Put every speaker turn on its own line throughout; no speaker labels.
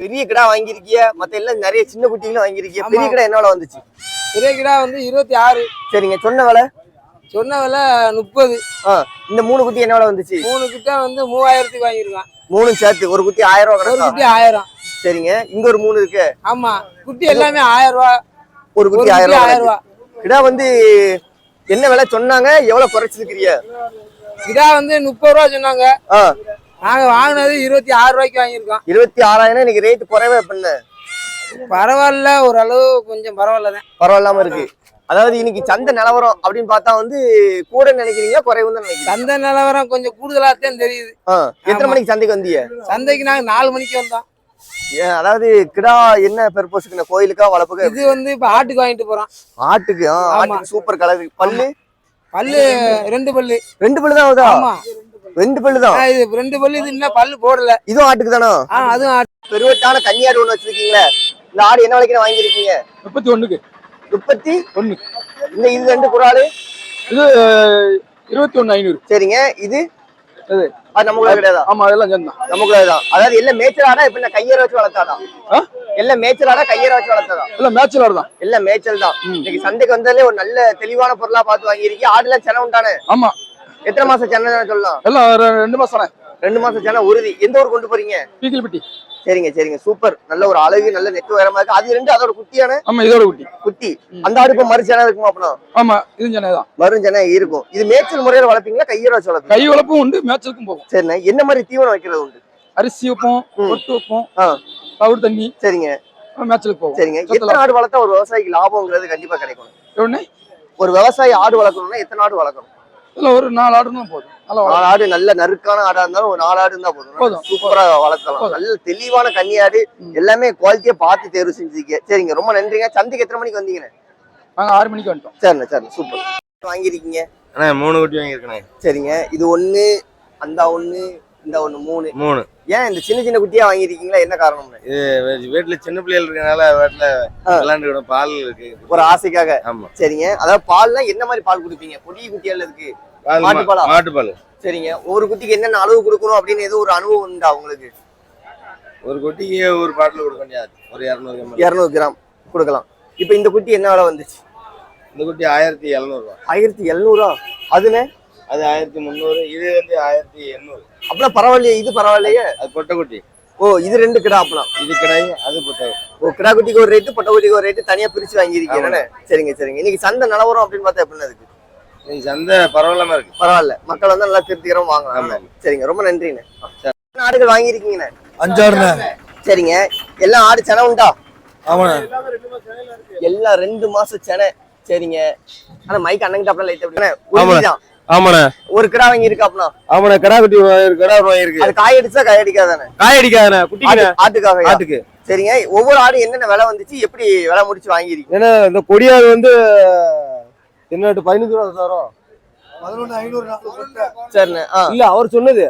பெரிய கிடா வாங்கியிருக்கிய மத்த எல்லாம் நிறைய சின்ன குட்டிகளும் வாங்கியிருக்கிய பெரிய கிடா என்ன விலை வந்துச்சு?
பெரிய கிடா வந்து இருபத்தி ஆறு.
சரிங்க சொன்ன விலை?
சொன்ன விலை முப்பது.
இந்த மூணு குட்டி என்ன வந்துச்சு?
மூணு கிட்ட வந்து மூவாயிரத்துக்கு வாங்கியிருக்கான்.
மூணும் சேர்த்து ஒரு குட்டி ஆயிரம் ரூபா
ஒரு குட்டி ஆயிரம்.
சரிங்க இங்க ஒரு மூணு இருக்கு.
ஆமா குட்டி எல்லாமே ஆயிரம் ரூபா.
ஒரு குட்டி ஆயிரம் ரூபா
ஆயிரம் ரூபா.
கிடா வந்து என்ன விலை சொன்னாங்க? எவ்வளவு குறைச்சிருக்கிறிய
கிடா வந்து முப்பது ரூபா சொன்னாங்க. நாங்க வாங்கினது இருபத்தி ஆறு ரூபாய்க்கு வாங்கியிருக்கோம்.
இருபத்தி ஆறாயிரம் இன்னைக்கு ரேட் குறைவே பண்ண
பரவாயில்ல ஓரளவு கொஞ்சம் பரவாயில்ல தான்
பரவாயில்லாம இருக்கு. அதாவது இன்னைக்கு சந்தை நிலவரம் அப்படின்னு பார்த்தா வந்து கூட நினைக்கிறீங்களா குறைவு தான் நினைக்கிறீங்க?
சந்தை நிலவரம் கொஞ்சம் கூடுதலா தான் தெரியுது
எத்தனை. மணிக்கு சந்தைக்கு வந்தீங்க?
சந்தைக்கு நாங்க நாலு மணிக்கு வந்தோம்.
ஏன், அதாவது கிடா என்ன பர்பஸ்க்கு கோயிலுக்கா வளர்ப்புக்கா
இது வந்து இப்ப ஆட்டுக்கு வாங்கிட்டு போறோம்.
ஆட்டுக்கு. ஆட்டுக்கு சூப்பர் கலர் பல்லு?
பல்லு ரெண்டு பல்லு.
ரெண்டு பல்லு தான்
ஆமா.
ரெண்டு பல்லு தான்.
இது ரெண்டு பல்லு இது இன்னும் பல்லு போடல.
இதுவும் ஆட்டுக்கு தானா?
ஆ அதுவும் ஆட்டு.
பெருவட்டான கன்னியாடு ஒண்ணு வச்சிருக்கீங்களே? இந்த ஆடு என்ன விலைக்கு வாங்கியிருக்கீங்க?
முப்பத்தி ஒண்ணுக்கு.
முப்பத்தி
ஒண்ணு.
இந்த இது ரெண்டு குறாடு?
இது இருபத்தி ஒண்ணு ஐநூறு.
சரிங்க. இது? அது. நமக்குள்ள கிடையாதா?
ஆமா அதெல்லாம் சேர்ந்தான்
நமக்குள்ள தான். அதாவது எல்லாம் மேய்ச்சல் ஆடா இப்ப என்ன கையற வச்சு வளர்த்தாடா? எல்லாம் மேய்ச்சல் ஆடா கையற வச்சு வளர்த்தாடா
எல்லாம் மேட்சலர் தான்.
எல்லாம் மேய்ச்சல் தான். இன்னைக்கு சந்தைக்கு வந்தாலே ஒரு நல்ல தெளிவான பொருளா பார்த்து வாங்கியிருக்கீங்க. ஆடுலாம் சென உண்டானே?
ஆமா.
எத்தனை மாசம் சென்னை சொல்லலாம்?
எல்லாம் ரெண்டு மாசம்
ரெண்டு மாசம் சென்னை உறுதி எந்த ஊர் கொண்டு போறீங்க?
பீக்கில்பட்டி.
சரிங்க சரிங்க. சூப்பர். நல்ல ஒரு அழகு நல்ல நெட்டு உயரமா இருக்கு. அது ரெண்டு அதோட குட்டியான?
ஆமா இதோட குட்டி.
குட்டி. அந்த ஆடு இப்ப மறு சென இருக்குமா அப்படின்னா
ஆமா இது சென்னை தான்.
மறு சென்னை இருக்கும். இது மேய்ச்சல் முறையில வளர்ப்பீங்களா? கையற வச்சு வளர்ப்பீங்க
கை வளர்ப்பும் உண்டு மேட்சலுக்கும் போகும்.
சரிண்ணே. என்ன மாதிரி தீவனம் வைக்கிறது உண்டு?
அரிசி வைப்போம்
ம்.
ஒட்டு வைப்போம். தவிடு தண்ணி.
சரிங்க.
மேட்சலுக்கு போகும்.
சரிங்க. எத்தனை ஆடு வளர்த்தா ஒரு விவசாயிக்கு லாபம்ங்கிறது கண்டிப்பா கிடைக்கும் ஒரு விவசாயி ஆடு வளர்க்கணும்னா எத்தனை ஆடு வளர்க்கணும்?
இதுல ஒரு நாலு ஆடுனா போதும். நல்லா
நாலு ஆடு நல்ல நறுக்கான ஆடா இருந்தாலும் ஒரு நாலு ஆடு இருந்தா போதும்
போதும்.
சூப்பரா வளர்க்கலாம். நல்ல தெளிவான கன்னியாடு எல்லாமே குவாலிட்டியா பார்த்து தேர்வு செஞ்சுக்க சரிங்க ரொம்ப நன்றிங்க. சந்தைக்கு எத்தனை மணிக்கு வந்தீங்கண்ணே?
நாங்க ஆறு மணிக்கு வந்துட்டோம்.
சரிண்ணே சரிண்ணே. சூப்பர் வாங்கியிருக்கீங்க?
அண்ணா மூணு குட்டி வாங்கியிருக்கேண்ணே.
சரிங்க. இது ஒண்ணு அந்த ஒண்ணு இந்த ஒண்ணு மூணு.
மூணு.
ஏன் இந்த சின்ன சின்ன குட்டியா வாங்கியிருக்கீங்களா? என்ன காரணம்னு?
இது வீட்டுல சின்ன பிள்ளைகள் இருக்கனால வீட்டுல
ஆ.
விளாண்டுக்கிடும் பால் இருக்கு.
ஒரு ஆசைக்காக.
ஆமா.
சரிங்க. அதாவது பால்லாம் என்ன மாதிரி பால் குடிப்பீங்க? பொடி குட்டியால இருக்கு.
பால்
மாட்டு பாலா?
மா- மாட்டு பால்
சரிங்க. ஒரு குட்டிக்கு என்னென்ன அளவு கொடுக்கணும் அப்படின்னு ஏதோ ஒரு அனுபவம் உண்டா உங்களுக்கு?
ஒரு குட்டிக்கு ஒரு பாட்டில் கொடுக்க முடியாது. ஒரு இரநூறு
இரநூறு கிராம் கொடுக்கலாம். இப்போ இந்த குட்டி என்ன விலை வந்துச்சு?
இந்த குட்டி ஆயிரத்தி எழுநூறுவா.
ஆயிரத்தி எழுநூறா? அதுனே
அது ஆயிரத்தி முந்நூறு இது வந்து ஆயிரத்தி எண்ணூறு.
அப்படிலாம் பரவாயில்லையே இது பரவாயில்லையே.
அது பொட்டை குட்டி
ஓ இது ரெண்டு கிடா அப்பலாம்
இது கிடையாது அது பொட்டை
ஓ கிடா குட்டிக்கு ஒரு ரேட்டு பொட்டை குட்டிக்கு ஒரு ரேட்டு தனியா பிரிச்சு வாங்கியிருக்கீங்க. சரிங்க சரிங்க. இன்னைக்கு சந்தை நிலவரம் அப்படின்னு பார்த்தா எப்படி இருக்கு?
இது சந்தை பரவாயில்லாம இருக்கு.
பரவாயில்ல. மக்கள் வந்து நல்லா திருப்திகரமா வாங்கலாம்
ஆமா.
சரிங்க ரொம்ப நன்றிண்ணே. ஆடுகள் வாங்கியிருக்கீங்கண்ணே?
அஞ்சாறுண்ணே.
சரிங்க. எல்லாம் ஆடு சென உண்டா?
ஆமாண்ணே.
எல்லாம் ரெண்டு மாசம் சென. சரிங்க. ஆனா மைக் அண்ணங்கிட்ட அப்படிலாம் லைட் அப்படின்னா தான்.
ஆமாண்ணே.
ஒரு கிடா வாங்கி இருக்காப்னா
ஆமாண்ணே கடா குட்டி கடா வாங்கியிருக்கு.
அது காய் அடிச்சா காய் அடிக்காதானே?
காய் அடிக்காதண்ணே குட்டிக்கு
ஆட்டு- ஆட்டுக்காக
ஆட்டுக்கு.
சரிங்க. ஒவ்வொரு ஆடு என்னென்ன விலை வந்துச்சு? எப்படி விலை முடிச்சு வாங்கிருக்கீங்க
ஏன்னா இந்த கொடியாடு வந்து என்ன பதினஞ்சு ரூபா தரோம்
பதினொன்று ஐநூறு
சரிண்ணே
இல்ல அவர் சொன்னது.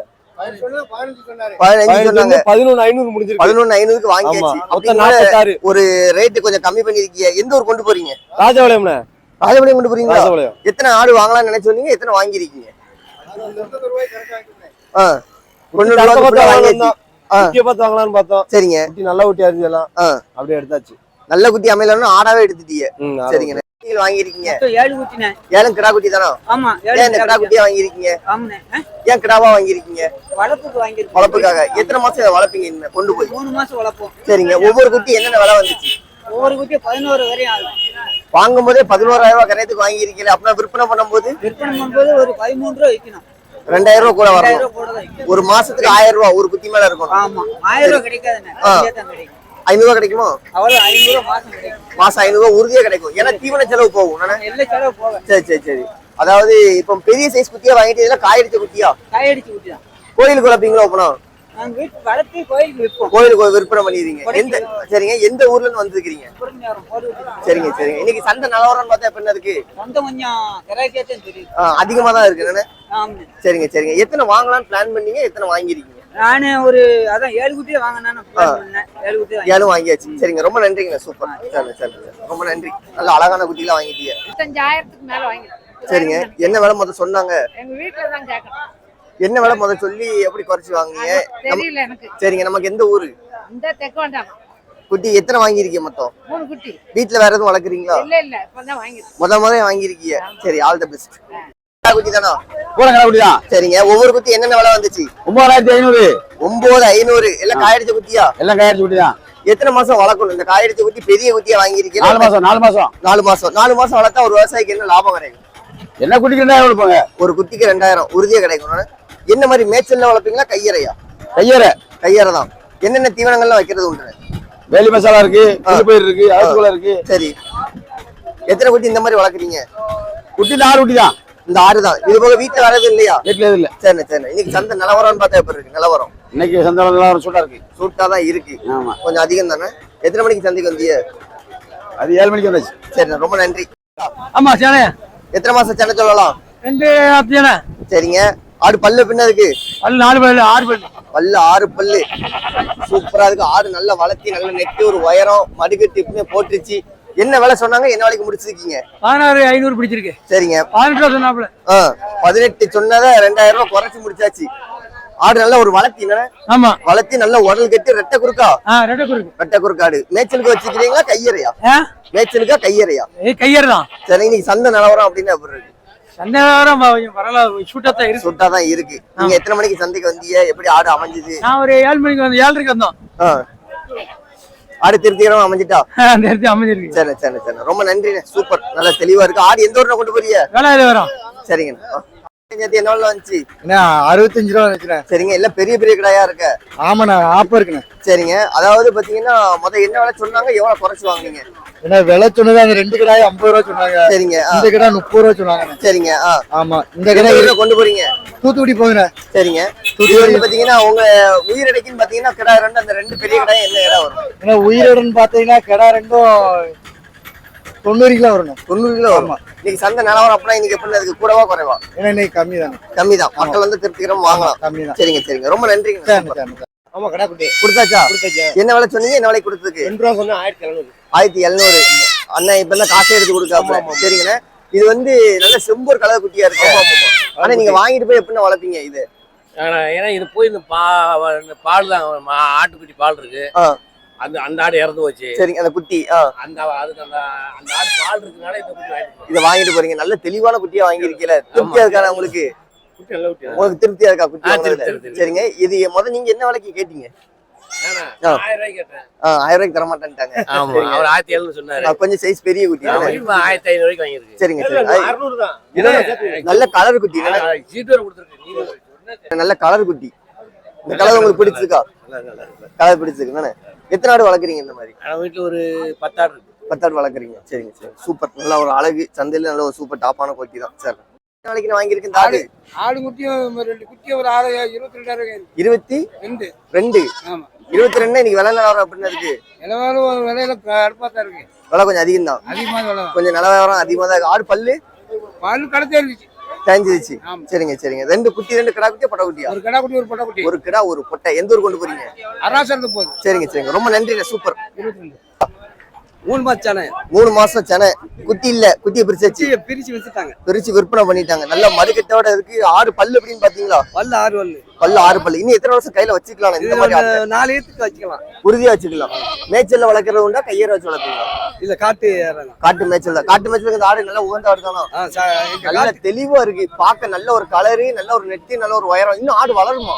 ஒரு ரேட்டு கொஞ்சம் கம்மி பண்ணிருக்கீங்க எந்த ஊர் கொண்டு போறீங்க?
ராஜபாளையம்ண்ணே
ராஜபாளையம் கொண்டு போறீங்களா? எத்தனை ஆடு வாங்கலாம்னு நினைச்சு வந்தீங்க எத்தனை வாங்கிருக்கீங்க ஆ.
வாங்கலாம்னு பார்த்தோம்.
சரிங்க.
குட்டி நல்ல குட்டி அறிஞ்சலாம். அப்படியே எடுத்தாச்சு.
நல்ல குட்டி அமையலன்னு ஆடாவே எடுத்துட்டீங்க. சரிங்க. நீங்கள் வாங்கியிருக்கீங்க?
ஏழு குட்டினே
கிடா குட்டி தானோ?
ஆமா
ஏன் இந்த கிடா குட்டியா வாங்கியிருக்கீங்க?
ஆமாண்ணே.
ஏன் கிடாவா
வளர்ப்புக்கு வாங்கிருக்கோம்
வளர்ப்புக்காக. எத்தனை மாசம் வளர்ப்பீங்க கொண்டு போய்.
மூணு மாசம் வளர்ப்போம்.
சரிங்க. ஒவ்வொரு குட்டி என்னென்ன விலை வந்துச்சு?
ஒவ்வொரு குட்டியும் பதினோரு வரையும் ஆகும்.
வாங்கும் போதே பதினோராயிரம் ரூபாய் கரையத்துக்கு வாங்கியிருக்கீங்க அப்படின்னா விற்பனை பண்ணும்போது?
விற்பனை பண்ணும்போது ஒரு பதிமூணு ரூபா விற்கணும்.
ரெண்டாயிரம் ரூபாய் கூட வரணும். ஒரு மாசத்துக்கு ஆயிரம் ரூபாய் ஒரு குட்டி மேல இருக்கணும்.
ஆமா. ஆயிரம் ரூபா கிடைக்காதுண்ணே.
ஆ.
கம்மியா தான் கிடைக்கும்.
ஐநூறு ரூபாய் கிடைக்குமா?
அவ்வளவு ஐநூறு மாசம் கிடைக்கும்.
மாசம் ரூபாய் உறுதியா கிடைக்கும். ஏன்னா தீவன செலவு போகும்.
எல்லா செலவு போக
சரி சரி சரி. அதாவது இப்போ பெரிய சைஸ் குட்டியா வாங்கிட்டு காயடிச்ச குட்டியா
காயடிச்சு தான்
கோயிலுக்கு வளர்ப்பீங்களா அப்பனா
கோயிலுக்கு
விற்பனை பண்ணிடுறீங்க எந்த சரிங்க. எந்த ஊர்ல இருந்து வந்திருக்கீங்க சரிங்க சரிங்க. இன்னைக்கு சந்தை நிலவரம்னு பார்த்தா எப்படி இருக்கு?
கொஞ்சம்
அதிகமா தான் இருக்கு. நானே.
ஆமா
சரிங்க சரிங்க. எத்தனை வாங்கலாம்னு பிளான் பண்ணீங்க? எத்தனை வாங்கிருக்கீங்க
நானு ஒரு அதான் ஏழு குட்டியே வாங்கினேன் ஏழு குட்டி
வாங்கியாச்சு. சரிங்க. ரொம்ப நன்றிங்க. சூப்பர். சரி சரி. ரொம்ப நன்றி. நல்ல அழகான குட்டிலாம் வாங்கிட்டீங்க.
இருபத்தஞ்சாயிரத்துக்கு மேல
சரிங்க. என்ன விலை மொத்தம் சொன்னாங்க?
எங்க வீட்டுல தான் கேட்கணும்
என்ன விலை முத சொல்லி எப்படி குறைச்சு வாங்குனீங்க? நம்ம-
தெரியல எனக்கு.
சரிங்க நமக்கு எந்த ஊரு?
இந்த தெக்க வேண்டாம்.
குட்டி எத்தனை வாங்கியிருக்கீங்க மொத்தம்?
மூணு குட்டி.
வீட்டுல வேற எதுவும் வளர்க்குறீங்களா?
இல்ல இல்ல இப்பதான் வாங்கிட்டு
முத முத வாங்கியிருக்கீங்க. சரி ஆல் த பெஸ்ட் குட்டி தானா?
பூனை கடை தான்
சரிங்க ஒவ்வொரு குட்டி என்னென்ன விலை வந்துச்சு?
ஒன்பதாயிரத்தி ஐநூறு.
ஒன்பது ஐநூறு. எல்லாம் காயடிச்ச குட்டியா?
எல்லாம் கையடிச்சு குட்டி தான்
எத்தனை மாசம் வளர்க்கணும்? இந்த காயடிச்ச குட்டி பெரிய குட்டியா
நாலு
வாங்கியிருக்கீங்க
மாசம் நாலு மாசம்.
நாலு மாசம். நாலு மாசம் வளர்த்தா ஒரு விவசாயிக்கு என்ன லாபம் கிடைக்கும்?
என்ன குட்டிக்கு ரெண்டாயிரம் கொடுப்பாங்க?
ஒரு குட்டிக்கு ரெண்டாயிரம். உறுதியா கிடைக்கும்? என்ன மாதிரி மேய்ச்சல்ல வளர்ப்பீங்களா? கையறையா?
கையறை.
கையறை தான் என்னென்ன தீவனங்கள்லாம் வைக்கிறது உண்டு?
வேலி மசாலா இருக்கு புளிப்பயிர் இருக்கு அரிசிக்குள்ள இருக்கு.
சரி. எத்தனை குட்டி இந்த மாதிரி வளர்க்குறீங்க?
குட்டி நாலு குட்டி தான்.
இந்த ஆறு தான் இது போக வீட்டுல வரது இல்லையா?
வீட்டுல இல்ல.
சரிண்ணே சரிண்ணே இன்னைக்கு சந்தை நிலவரம்னு பார்த்தா எப்படி இருக்கு? நிலவரம்.
இன்னைக்கு சந்தனம் சூட்டா இருக்கு.
சூட்டா தான் இருக்கு.
ஆமா.
கொஞ்சம் அதிகம் தானே? எத்தனை மணிக்கு சந்தைக்கு வந்தீங்க?
அது ஏழு மணிக்கு வந்தாச்சு.
சரிண்ணே ரொம்ப நன்றி.
ஆமா சேனே
எத்தனை மாசம் சென்னை சொல்லலாம்?
ரெண்டு சேனை
சரிங்க. ஆடு பல்லு பின்ன இருக்கு.
அது நாலு பல்லு ஆறு பல்லு.
பல்லு ஆறு பல்லு. சூப்பரா இருக்கு. ஆடு நல்லா வளர்த்தி நல்ல நெட்டு ஒரு உயரம் மடுக்கட்டு இப்படியே போட்டுருச்சு. என்ன விலை சொன்னாங்க? என்ன விலைக்கு முடிச்சிருக்கீங்க?
பதினாறு ஐநூறு பிடிச்சிருக்கு.
சரிங்க.
பதினெட்டு ரூபா சொன்னாப்புல.
ஆ பதினெட்டு சொன்னதை ரெண்டாயிரம் ரூபாய் குறைச்சு முடிச்சாச்சு. ஆடு நல்ல ஒரு வளர்த்தி
ஆமா.
வளர்த்தி நல்ல உடல் கட்டி ரெட்டை குறுக்கா?
ரெட்டை குறுக்கு.
ரெட்டை குறுக்காடு மேய்ச்சலுக்கு வச்சுக்கிறீங்களா கையறையா? மேய்ச்சலுக்கா கையறையா?
கையறு தான்.
சரி இன்னைக்கு சந்தை நிலவரம் அப்படின்னு எப்படி இருக்கு?
சண்டை வாரம் கொஞ்சம் பரவாயில்ல சூட்டத்தான் இருக்கு.
சுட்டா தான் இருக்கு. நீங்க எத்தனை மணிக்கு சந்தைக்கு வந்தீங்க? எப்படி ஆடு அமைஞ்சது?
நான் ஒரு ஏழு மணிக்கு வந்து ஏழரைக்கு வந்தோம்.
ஆடு திருப்திகரமா அமைஞ்சிட்டா?
இடத்துல அமைஞ்சிருக்கு.
சரி சரி சரி. ரொம்ப நன்றிண்ணே. சூப்பர் நல்லா தெளிவா இருக்கு. ஆடு எந்த ஊர்ல கொண்டு போறீங்க?
வேலையில வரும்.
நேத்து என்ன விலை வந்துச்சு?
என்ன அறுபத்தஞ்சு ரூபா நினைக்கிறேன்
சரிங்க. எல்லாம் பெரிய பெரிய கடையா இருக்க?
ஆமாண்ணா ஆப்பா இருக்குண்ணே.
சரிங்க. அதாவது பாத்தீங்கன்னா முத என்ன விலை சொன்னாங்க? எவ்வளவு குறைச்சு வாங்குனீங்க?
ஏன்னா விலை சொன்னது அந்த ரெண்டு கடாய் ஐம்பது ரூபா சொன்னாங்க.
சரிங்க.
இந்த கடை முப்பது ரூபா சொன்னாங்க.
சரிங்க
ஆமா இந்த கடை
ஊர்ல கொண்டு போறீங்க?
தூத்துக்குடி போகுதுண்ணே
சரிங்க. வந்து பாத்தீங்கன்னா உங்க உயிரடைக்குன்னு பாத்தீங்கன்னா கிடா ரெண்டு அந்த ரெண்டு பெரிய கடாய் என்ன இடம் வரும்?
ஏன்னா உயிரோடுன்னு பார்த்தீங்கன்னா கடை ரெண்டும் தொண்ணூறு கிலோ வரணும்
தொண்ணூறு கிலோ வரும். இன்னைக்கு சந்தை நிலவரம் அப்படின்னா இன்னைக்கு எப்படி அதுக்கு கூடவா குறைவா?
ஏன்னா இன்னைக்கு கம்மி தானே
கம்மி தான் மக்கள் வந்து திருப்திகரமா வாங்கலாம்.
கம்மி தான்
சரிங்க சரிங்க. ரொம்ப நன்றிங்க.
ஆமா கடை குட்டி
கொடுத்தாச்சா. என்ன விலை சொன்னீங்க? என்ன விலை கொடுத்ததுக்கு?
ரெண்டு ரூபா சொன்னா ஆயிரத்தி எழுநூறு.
ஆயிரத்தி எழுநூறு. அண்ணன் இப்ப தான் காசை எடுத்து கொடுக்காம. சரிங்கண்ணே இது வந்து நல்ல செம்பூர் கலர் குட்டியா இருக்கு. ஆனா நீங்க வாங்கிட்டு போய் எப்படின்னு வளர்ப்பீங்க இது?
ஆனா, ஏன்னா இது போய் இந்த பா இந்த பால் தான் ஆட்டுக்குட்டி பால் இருக்கு. அந்த அந்த ஆடு இறந்து போச்சு.
சரிங்க அந்த குட்டி
அந்த அதுக்கு அந்த அந்த ஆடு பால் இருக்கனால இந்த குட்டி வாங்கிட்டு போறோம்.
இதை வாங்கிட்டு போறீங்க. நல்ல தெளிவான குட்டியா வாங்கியிருக்கீல. திருப்தியா இருக்கானே உங்களுக்கு? உங்களுக்கு திருப்தியா இருக்கா? குட்டி. சரிங்க. இது முத நீங்க என்ன விலைக்கு கேட்டீங்க.
ஆயிரம் ரூபாய்க்கு
தர மாட்டேன்ட்டாங்க
ஆயிரத்தி சொன்னாரு.
கொஞ்சம் சைஸ் பெரிய குட்டி
ஆயிரத்தி ஐநூறு ரூபாய்க்கு
சரிங்க நல்ல கலர் குட்டி நல்ல கலர் குட்டி. இந்த கலர் உங்களுக்கு பிடிச்சிருக்கா? கலர் பிடிச்சிருக்கு தானே? எத்தனை ஆடு வளர்க்குறீங்க இந்த மாதிரி?
வீட்டுல ஒரு பத்தாடு
பத்தாடு வளர்க்குறீங்க. சரிங்க சரி சூப்பர். நல்ல ஒரு அழகு சந்தையில நல்ல ஒரு சூப்பர் டாப்பான குட்டி தான். சார். நாளைக்கு நான் வாங்கியிருக்கேன் ஆடு
ஆடு குட்டியும் ரெண்டு குட்டியும் ஒரு ஆறு இருபத்தி ரெண்டாயிரம்
இருபத்தி
ரெண்டு.
ரெண்டு.
ஆமா.
இருபத்தி ரெண்டு இன்னைக்கு விலை நிலவரம் அப்படின்னு இருக்கு.
நிலவாலும் ஒரு விலையில அடுப்பா தான் இருக்கு.
விலை கொஞ்சம் அதிகம் தான்.
அதிகமாக விலை
கொஞ்சம் நிலவரம் அதிகமாக தான் இருக்கு. ஆடு பல்லு?
பால் கடத்தே இருந்துச்சு.
தேஞ்சிருச்சு. சரிங்க சரிங்க. ரெண்டு குட்டி ரெண்டு கிடா குட்டியா பொட்டை குட்டியா?
ஒரு கடா குட்டி ஒரு பொட்டை குட்டி.
ஒரு கிடா ஒரு பொட்டை. எந்த ஊர் கொண்டு போறீங்க?
அராசரத்து போகுது.
சரிங்க சரிங்க. ரொம்ப நன்றிண்ணே. சூப்பர்.
மூணு மாசம் சேனை
மூணு மாசம் செனை குட்டி இல்ல குட்டியை பிரிச்சாச்சு
பிரிச்சு வச்சுட்டாங்க
பிரிச்சு விற்பனை பண்ணிட்டாங்க. நல்ல மறுக்கட்டோட இருக்கு. ஆறு பல்லு அப்படின்னு பாத்தீங்களா?
பல்லு ஆறு பல்லு.
பல்லு ஆறு பல்லு. இன்னும் எத்தனை வருஷம் கையில வச்சுக்கலாம் இந்த மாதிரி
நாலு ஏத்துக்கு வச்சுக்கலாம்.
உறுதியா வச்சுக்கலாம். மேய்ச்சல்ல வளர்க்கறது உண்டா? கையற வச்சு வளர்ப்பீங்களா
இல்ல காட்டு
காட்டு மேய்ச்சல் தான். காட்டு மேய்ச்சலுக்கு இந்த ஆடு நல்லா உகந்த ஆடு தானா? நல்ல தெளிவா இருக்கு. பார்க்க நல்ல ஒரு கலரு நல்ல ஒரு நெத்தி நல்ல ஒரு உயரம். இன்னும் ஆடு வளருமா?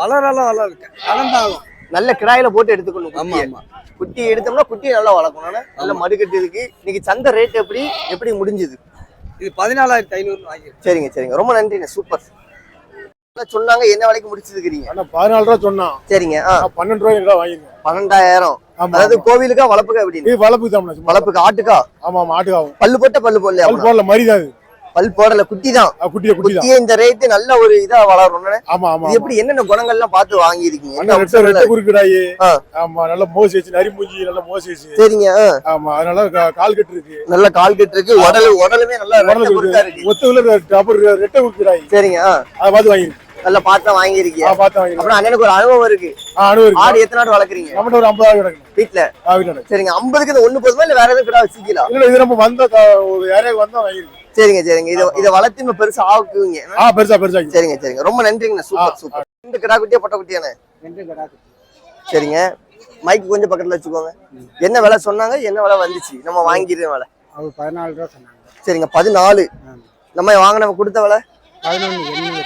வளரலாம் வளருக்கு கலந்தாகும்
நல்ல கிடாயில போட்டு எடுத்துக்கணும்
ஆமா. ஆமா.
குட்டி எடுத்தோம்னா குட்டியை நல்லா வளர்க்கணும். நல்ல மடுக்கட்டு இருக்கு இன்னைக்கு சந்தை ரேட் எப்படி? எப்படி முடிஞ்சது?
இது பதினாலாயிரத்தி ஐநூறு
சரிங்க சரிங்க. ரொம்ப நன்றிண்ணே. சூப்பர். சொன்னாங்க என்ன விலைக்கு முடிச்சிருக்கிறீங்க?
ஆனா பதினாலு ரூபா சொன்னான்
சரிங்க
பன்னெண்டு ரூபாய் வாங்கிருக்கேன்
பன்னெண்டாயிரம். அதாவது கோவிலுக்கா வளர்ப்புக்கா எப்படின்னு
இது வளர்ப்பு தான்
வளர்ப்புக்கு ஆட்டுக்கா?
ஆமா ஆமா ஆட்டுக்காகும்
பல்லு போட்ட பல்லு போடலையா
அது போடல மரிதான் அது
பல் போடல குட்டி தான்
குட்டிய குட்டி
இந்த ரேட்டு நல்ல ஒரு இதா வளரும்
ஆமா ஆமா
எப்படி என்னென்ன குணங்கள்லாம் பார்த்து வாங்கியிருக்கீங்க? என்ன
அண்ணா ரெட்ட? குறுக்குடாயி. ஆமா நல்ல மோசி வச்சு நரி மூஞ்சி நல்ல மோசி வச்சு
சரிங்க.
ஆமா அதனால கால் கட்டு இருக்கு
நல்ல கால் கட்டு இருக்கு உடல் உடலுமே நல்லா
ஒத்துவில டபுள் ரெட்ட குறுக்குடாயி.
சரிங்க.
அதை பார்த்து வாங்கிருக்கு.
நல்லா பார்த்தா வாங்கியிருக்கீங்க.
பார்த்து
அப்புறம் அண்ணனுக்கு ஒரு அனுபவம் இருக்கு.
ஆ அனுபவம் இருக்கு.
ஆடு எத்தனை ஆடு வளர்க்குறீங்க?
நம்மகிட்ட ஒரு ஐம்பதாயிரம் கிடக்கு
வீட்டுல சரிங்க ஐம்பதுக்கு இந்த ஒண்ணு போதுமா இல்ல வேற எதுவும் கிடா வச்சுக்கலாம்
இல்ல இது நம்ம வந்தா ஒரு யாரையாவது வந்தா வாங்கிருக்கு
சரிங்க சரிங்க. இதை இதை வளர்த்து இன்னும் பெருசா ஆக்குவீங்க.
ஆ பெருசா பெருசா
சரிங்க சரிங்க. ரொம்ப நன்றிங்கண்ணா சூப்பர் சூப்பர். ரெண்டு கிடா குட்டியா பொட்டை குட்டியாண்ணே
ரெண்டு கடா
சரிங்க. மைக் கொஞ்சம் பக்கத்துல வச்சுக்கோங்க. என்ன விலை சொன்னாங்க? என்ன விலை வந்துச்சு? நம்ம வாங்கிடுற விலை.
அவர் பதினாலு ரூபா சொன்னாங்க.
சரிங்க பதினாலு. நம்ம வாங்கின கொடுத்த விலை?
பதினொன்று எண்ணூறு.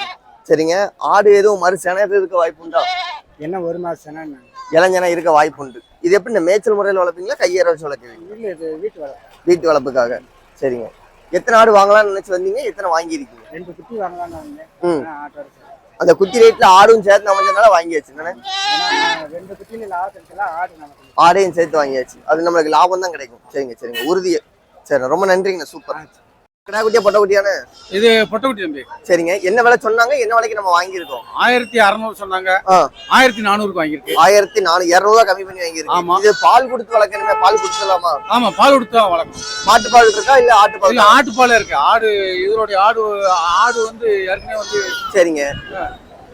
சரிங்க. ஆடு எதுவும் மறு செனது இருக்க வாய்ப்பு உண்டா?
என்ன ஒரு மாதம் சொன்னாங்க
இளைஞனா இருக்க வாய்ப்பு உண்டு. இது எப்படி இந்த மேய்ச்சல் முறையில் வளர்ப்பீங்களா? கையேற வச்சு
இது வீட்டு வளர்ப்பு.
வீட்டு வளர்ப்புக்காக. சரிங்க. எத்தனை ஆடு வாங்கலாம்னு நினைச்சு வந்தீங்க? எத்தனை வாங்கியிருக்கீங்க?
ரெண்டு குட்டி வாங்கலாம்னு வந்தேன்.
அந்த குட்டி ரேட்ல ஆடும் சேர்த்து அமைஞ்சதுனால வாங்கியாச்சு.
ரெண்டு குட்டியில் லாபம் ஆடு
ஆடையும் சேர்த்து வாங்கியாச்சு. அது நம்மளுக்கு லாபம் தான் கிடைக்கும். சரிங்க சரிங்க. உறுதியை. சரி ரொம்ப நன்றிங்கண்ணா. சூப்பர். கிடா குட்டியா பொட்டை குட்டியானே
இது பொட்டக்குட்டி தம்பி.
சரிங்க. என்ன விலை சொன்னாங்க? என்ன விலைக்கு நம்ம வாங்கியிருக்கோம்?
ஆயிரத்தி அறுநூறு சொன்னாங்க. ஆயிரத்தி நானூறுக்கு வாங்கியிருக்கு.
ஆயிரத்தி நானூறு இரநூறுவா கம்மி பண்ணி வாங்கியிருக்கோம்
ஆமா.
இது பால் கொடுத்து வளர்க்கணுமே? பால் கொடுத்துலாமா
ஆமா பால் கொடுத்து தான் வளர்க்கணும்.
மாட்டு பால் இருக்கா? இல்ல ஆட்டு பால்?
இல்ல ஆட்டுப்பால் இருக்கு. ஆடு இதனுடைய ஆடு ஆடு வந்து ஏற்கனவே வந்து
சரிங்க.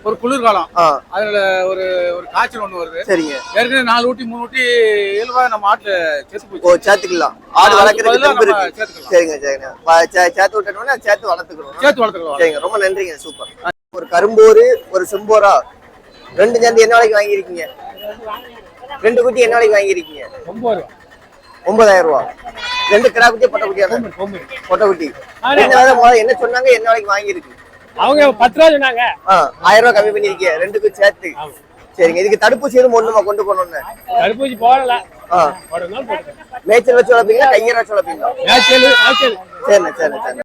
ஒரு குளிர்காலம். அதுல ஒரு ஒரு காய்ச்சல் ஒண்ணு வருது.
சரிங்க.
ஏற்கனவே நாலு ஊட்டி மூணு ஊட்டி இயல்பா நம்ம ஆட்டுல செத்து
ஓ
போச்சு
சேர்த்துக்கலாம். ஆடு வளர்க்கறதுக்கு இருக்கு. சரிங்க சரிங்க. சேர்த்து விட்டோம்னா சேர்த்து வளர்த்துக்கணும்
சேர்த்து வளர்த்துக்கலாம்.
சரிங்க ரொம்ப நன்றிங்க சூப்பர். ஒரு கரும்போரு ஒரு செம்போரா. ரெண்டு சேர்ந்து என்ன விலைக்கு வாங்கியிருக்கீங்க? ரெண்டு குட்டி என்ன விலைக்கு வாங்கியிருக்கீங்க?
ஒன்பது ரூபா.
ஒன்பதாயிரம் ரூபா. ரெண்டு கிடா குட்டி பொட்டை குட்டியா பொட்டை குட்டி என்ன சொன்னாங்க என்ன விலைக்கு வாங்கியிருக்கு?
அவங்க பத்து ரூபா சொன்னாங்க.
ஆயிரம் ரூபாய் கம்மி பண்ணிருக்கீங்க ரெண்டுக்கும் சேர்த்து. சரிங்க. இதுக்கு தடுப்பூசி எதுவும் ஒண்ணுமா கொண்டு போகணும்னு?
தடுப்பூசி போடல.
மேய்ச்சல் வச்சு வளர்ப்பீங்களா? கையற வச்சு வளர்ப்பீங்களா? சரிண்ணே சரிண்ணே சரிண்ணே.